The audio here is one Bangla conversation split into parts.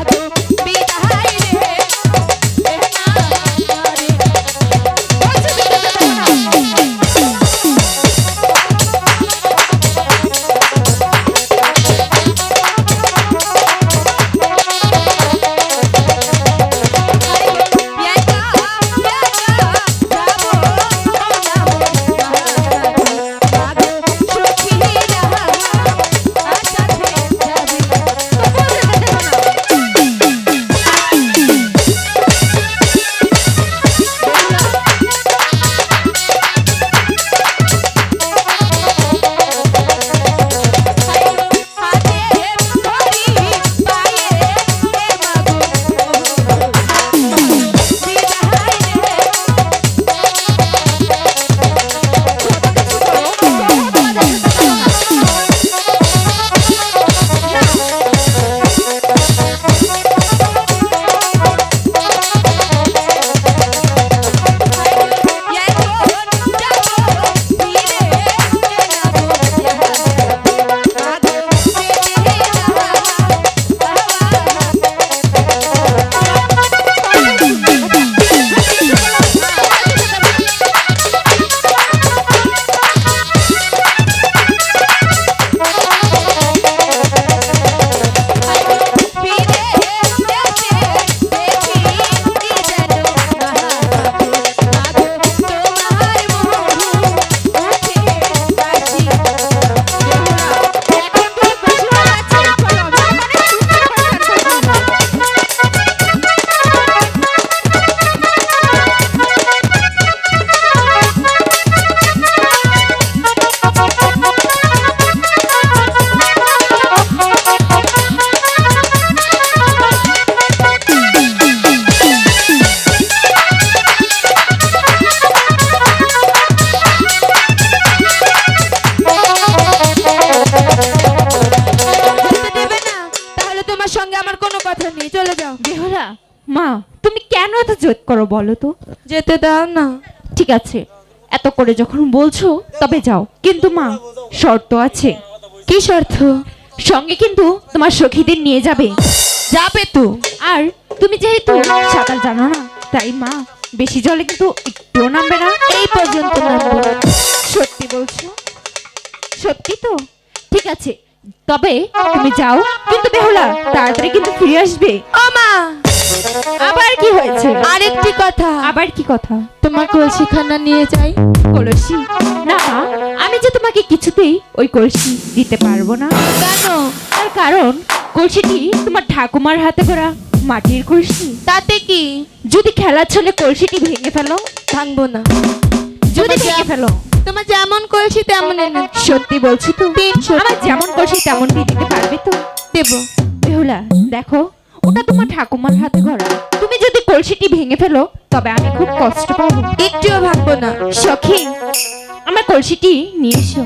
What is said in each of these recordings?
মাগো মা তুমি কেন এত জোর করো বলো তো? যেতে দাও না। ঠিক আছে এত করে যখন বলছো তবে যাও। কিন্তু মা শর্ত আছে। কি শর্ত? সঙ্গে কিন্তু তোমার সখীদের নিয়ে যাবে। যাবে তো। আর তুমি যেহেতু সাঁতার জানো না তাই মা বেশি জলে কিন্তু একটুও নামবে না। এই পর্যন্ত নামবো। সত্যি বলছো? সত্যি তো? ঠিক আছে তবে তুমি যাও। কিন্তু বেহুলা তাড়াতাড়ি কিন্তু ফিরে আসবে। ও আবার কি হয়েছে? আরেকটি কথা। আবার কি কথা? তোমার কলসিখানা নিয়ে যাই? কলসি? না মা, আমি যে তোমাকে কিছুতেই ওই কলসি দিতে পারব না। কেন? তার কারণ কলসিটি তোমার ঠাকুমার হাতে করা মাটির কলসি। তাতে কি? যদি খেলার ছলে কলসিটি ভেঙে ফেলো ভাঙবো না। যদি ভেঙে ফেলো। তোমার যেমন কলসি তেমন এনে সত্যি বলছি তো। আমার যেমন কলসি তেমন দিয়ে দিতে পারবে তো? দেবো। বেহুলা দেখো ওটা তোমার ঠাকুমার হাতে করা তুমি যদি কলসিটি ভেঙে ফেলো তবে আমি খুব কষ্ট পাবো। একটুও ভাঙবো না। সখী আমার কলসিটি নিয়ে এসো।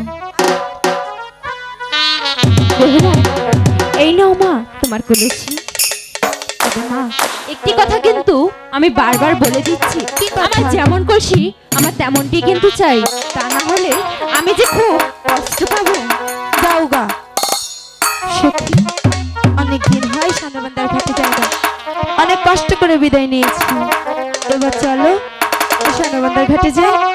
এই নাও মা তোমার কলসি। মা একটি কথা কিন্তু আমি বারবার বলে দিচ্ছি। আমার যেমন কলসি আমার তেমনটি কিন্তু চাই। তা না হলে আমি যে খুব অনেক কষ্ট করে বিদায় নিয়েছি। এবার চলো সানবান্দার ঘাটে যাই।